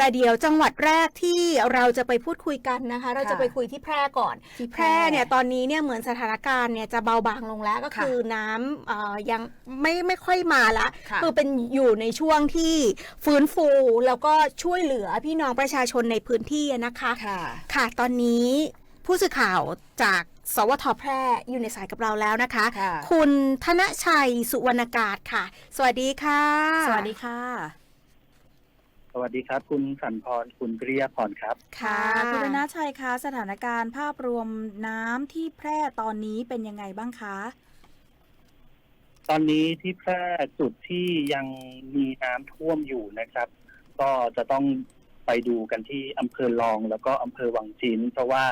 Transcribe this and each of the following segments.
แต่เดี๋ยวจังหวัดแรกที่เราจะไปพูดคุยกันนะคะ เราจะไปคุยที่แพร่ก่อนที่แพร่เนี่ยตอนนี้เนี่ยเหมือนสถานการณ์เนี่ยจะเบาบางลงแล้วก็ค่ะคือน้ำเอ่อยังไม่ไม่ค่อยมาละค่ะคือเป็นอยู่ในช่วงที่ฟื้นฟู แล้วก็ช่วยเหลือพี่น้องประชาชนในพื้นที่อะนะคะค่ะค่ะตอนนี้ผู้สื่อข่าวจากสวทแพร่อยู่ในสายกับเราแล้วนะคะค่ะคุณธนชัยสุวรรณกาศค่ะ สวัสดีค่ะ สวัสดีค่ะ สวัสดีครับ คุณสันพรคุณปริยพรครับ ค่ะ คุณธนาชัยคะสถานการณ์ภาพรวมน้ำที่แพร่ตอนนี้เป็นยังไงบ้างคะ ตอนนี้ที่แพร่จุดที่ยังมีน้ำท่วมอยู่นะครับ ก็จะต้องไปดูกันที่อำเภอลองแล้วก็อำเภอวังจินเพราะว่า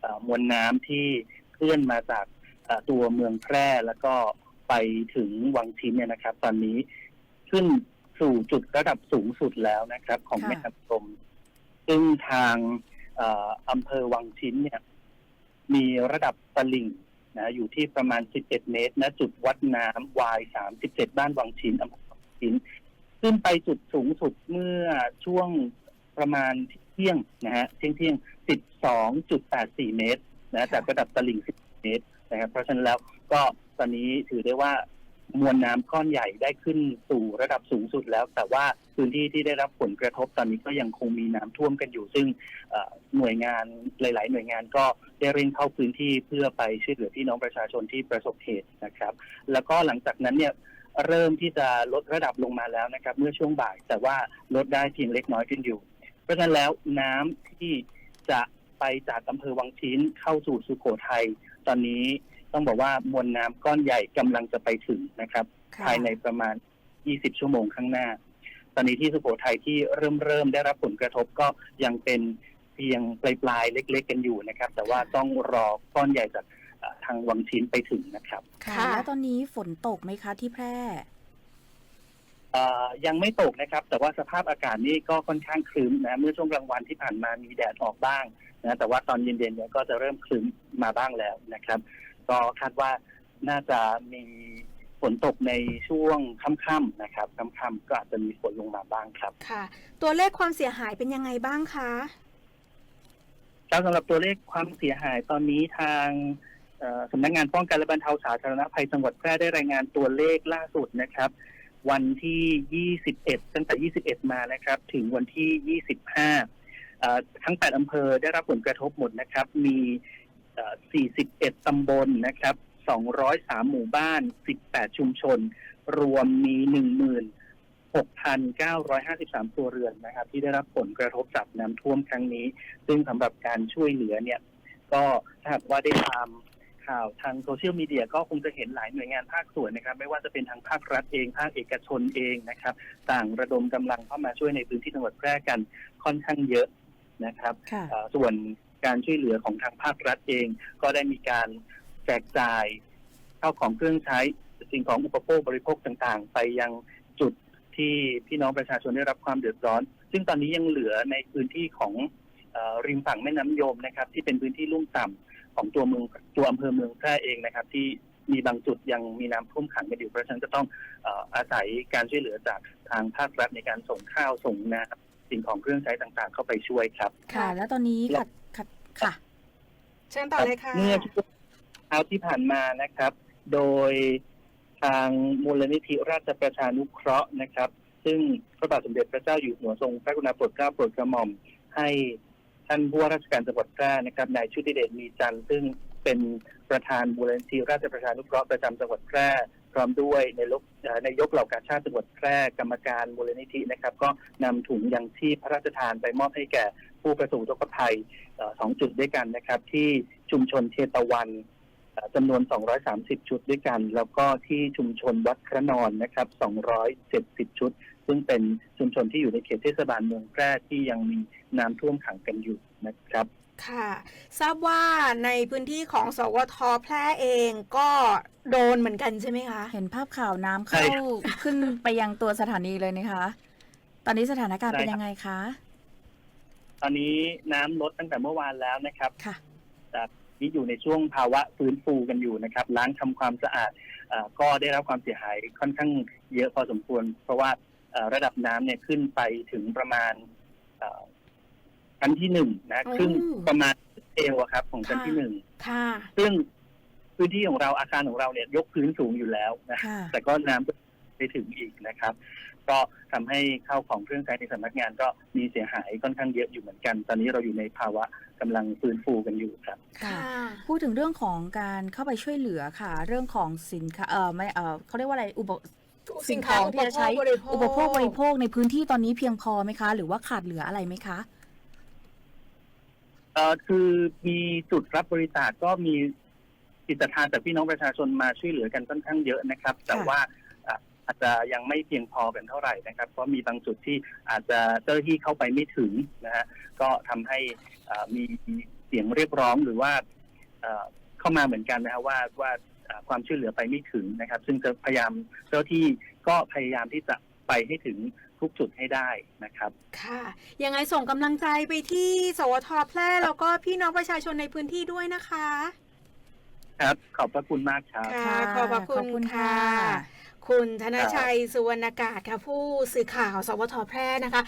เอ่อมวลน้ำที่เคลื่อนมาจากเอ่อตัวเมืองแพร่แล้วก็ไปถึงวังชินเนี่ยนะครับ ตอนนี้ขึ้น สู่จุดระดับสูงสุดแล้วนะครับ ของค่ะ แม่น้ำกลมซึ่งทางเอ่ออำเภอวังชิ้นเนี่ย มีระดับตลิ่งนะอยู่ที่ประมาณ11เมตรณจุดวัดน้ำวาย 37 บ้านวังชินอำเภอวังชินขึ้นไปจุดสูงสุดเมื่อช่วงประมาณเที่ยงนะฮะเที่ยงเที่ยง 12.84 เมตรนะจากระดับตลิ่ง 10 เมตรนะครับเพราะฉะนั้นแล้วก็ตอนนี้ถือได้ว่า มวลน้ำก้อนใหญ่ได้ขึ้นสู่ระดับสูงสุดแล้ว แต่ว่าพื้นที่ที่ได้รับผลกระทบตอนนี้ก็ยังคงมีน้ำท่วมกันอยู่ ซึ่งหน่วยงานหลาย ๆ หน่วยงานก็ได้เร่งเข้าพื้นที่เพื่อไปช่วยเหลือพี่น้องประชาชนที่ประสบเหตุนะครับ แล้วก็หลังจากนั้นเนี่ยเริ่มที่จะลดระดับลงมาแล้วนะครับ เมื่อช่วงบ่ายแต่ว่าลดได้เพียงเล็กน้อยขึ้นอยู่ เพราะฉะนั้นแล้วน้ำที่จะไปจากอำเภอวังชิ้นเข้าสู่สุโขทัยตอนนี้ ต้องบอกว่ามวลน้ำก้อนใหญ่กำลังจะไปถึงนะครับค่ะภายในประมาณ 20 ชั่วโมงข้างหน้า ตอนนี้ที่สุโขทัยที่เริ่มเริ่มได้รับผลกระทบก็ยังเป็นเพียงปลายปลายๆเล็ก ๆ กันอยู่นะครับ แต่ว่าต้องรอก้อนใหญ่จากเอ่อทางวังชิ้นไปถึงนะครับค่ะค่ะแล้วตอนนี้ฝนตกไหมคะที่แพร่เอ่อยังไม่ตกนะครับ แต่ว่าสภาพอากาศนี่ก็ค่อนข้างครึ้มนะเมื่อช่วงกลางวันที่ผ่านมามีแดดออกบ้างนะแต่ว่าตอนเย็นๆเนี่ยก็จะเริ่มครึ้มมาบ้างแล้วนะครับ ก็คาดว่าน่าจะมีฝนตกในช่วงค่ำๆนะครับค่ำๆก็อาจจะมีฝนลงมาบ้างครับ ค่ะ ตัวเลขความเสียหายเป็นยังไงบ้างคะครับสำหรับตัวเลขความเสียหายตอนนี้ทางเอ่อสำนักงานป้องกันและบรรเทาสาธารณภัยจังหวัดแพร่ได้รายงานตัวเลขล่าสุดนะครับ วันที่ 21 ตั้งแต่ 21 มานะครับ ถึงวันที่ 25เอ่อทั้ง 8 อำเภอได้รับผลกระทบหมดนะครับ มีเอ่อ 41 ตำบลนะครับ 203 หมู่บ้าน 18 ชุมชน รวมมี 16,953 ตัวเรือนนะครับ ที่ได้รับผลกระทบจากน้ำท่วมครั้งนี้ ซึ่งสำหรับการช่วยเหลือเนี่ย ก็ถ้าหากว่าได้ตามข่าวทางโซเชียลมีเดียก็คงจะเห็นหลายหน่วยงานภาคส่วนนะครับ ไม่ว่าจะเป็นทางภาครัฐเองภาคเอกชนเองนะครับ ต่างระดมกำลังเข้ามาช่วยในพื้นที่จังหวัดแพร่กันค่อนข้างเยอะนะครับค่ะเอ่อส่วน การช่วยเหลือของทางภาครัฐเอง ก็ได้มีการแจกจ่ายเข้าของเครื่องใช้สิ่งของอุปโภคบริโภคต่างๆ ไปยังจุดที่พี่น้องประชาชนได้รับความเดือดร้อน ซึ่งตอนนี้ยังเหลือในพื้นที่ของเอ่อริมฝั่งแม่น้ำยมนะครับ ที่เป็นพื้นที่ลุ่มต่ำของตัวเมืองตัวอำเภอเมืองแพร่เองนะครับ ที่มีบางจุดยังมีน้ำท่วมขังกันอยู่เพราะฉะนั้นจะต้องเอ่ออาศัยการช่วยเหลือจากทางภาครัฐในการส่งข้าวส่งน้ำสิ่งของเครื่องใช้ต่างๆ เข้าไปช่วยครับ ค่ะ แล้วตอนนี้ขัดขัด ค่ะ เชิญต่อเลยค่ะ เมื่อช่วงเช้าที่ผ่านมานะครับ โดยทางมูลนิธิราชประชานุเคราะห์นะครับ ซึ่งพระบาทสมเด็จพระเจ้าอยู่หัวทรงพระกรุณาโปรดเกล้าโปรดกระหม่อมให้ท่านผู้ว่าราชการจังหวัดแพร่นะครับนายชุติเดชมีจันทร์ซึ่งเป็นประธานมูลนิธิราชประชานุเคราะห์ประจำจังหวัดแพร่ พร้อมด้วยในลกเอ่อในยกเหล่ากาชาติจังหวัดแพร่กรรมการมูลนิธินะครับ ก็นำถุงยังชีพพระราชทานไปมอบให้แก่ผู้ประสบอุทกภัยสองจุดด้วยกันนะครับ ที่ชุมชนเทตะวันเอ่อจำนวน 230 ชุดด้วยกัน แล้วก็ที่ชุมชนวัดพระนอนนะครับ 270 ชุด ซึ่งเป็นชุมชนที่อยู่ในเขตเทศบาลเมืองแพร่ที่ยังมีน้ำท่วมขังกันอยู่นะครับ ค่ะ ทราบว่าในพื้นที่ของสวทแพร่เองก็ โดนเหมือนกันใช่ไหมคะ เห็นภาพข่าวน้ำใช่เข้าขึ้นไปยังตัวสถานีเลยนะคะ ตอนนี้สถานการณ์ใช่เป็นครับยังไงคะ ตอนนี้น้ำลดตั้งแต่เมื่อวานแล้วนะครับ ค่ะที่อยู่ในช่วงภาวะฟื้นฟูกันอยู่นะครับ ล้างทำความสะอาดเอ่อก็ได้รับความเสียหายค่อนข้างเยอะพอสมควร เพราะว่าเอ่อระดับน้ำเนี่ยขึ้นไปถึงประมาณเอ่อชั้นที่หนึ่งนะโอ้ครึ่งประมาณเอวอะครับ ของชั้นค่ะที่หนึ่ง ค่ะ ซึ่ง พื้นที่ของเราอาคารของเราเนี่ยยกพื้นสูงอยู่แล้วนะค่ะ แต่ก็น้ำไปถึงอีกนะครับ ก็ทำให้ข้าวของเครื่องใช้ในสำนักงานก็มีเสียหายค่อนข้างเยอะอยู่เหมือนกัน ตอนนี้เราอยู่ในภาวะกำลังฟื้นฟูกันอยู่ครับค่ะค่ะ พูดถึงเรื่องของการเข้าไปช่วยเหลือค่ะ เรื่องของสินค้าเออไม่เออเขาเรียกว่าอะไรอุป สิ่งของที่จะใช้ อุปโภคบริโภคในพื้นที่ตอนนี้เพียงพอไหมคะ หรือว่าขาดเหลืออะไรไหมคะ เอ่อคือมีจุดรับบริจาคก็มี จิตทานจากพี่น้องประชาชนมาช่วยเหลือกันค่อนข้างเยอะนะครับ แต่ว่าอะอาจจะยังไม่เพียงพอกันเท่าไหร่นะครับ เพราะมีบางจุดที่อาจจะเจ้าหน้าที่เข้าไปไม่ถึงนะฮะก็ทำให้อ่ามีเสียงเรียกร้องหรือว่าเอ่อเข้ามาเหมือนกันนะฮะว่าว่าอ่าความช่วยเหลือไปไม่ถึงนะครับ ซึ่งจะพยายามเจ้าหน้าที่ก็พยายามที่จะไปให้ถึงทุกจุดให้ได้นะครับ ค่ะ ยังไงส่งกำลังใจไปที่สวทแพร่แล้วก็พี่น้องประชาชนในพื้นที่ด้วยนะคะ ครับ ขอบพระคุณมากครับ ค่ะขอบพระคุขอบณคุณค่ะค่ะ คุณธนชัยสุวรรณากาศค่ะผู้สื่อข่าว สวทแพร่นะคะ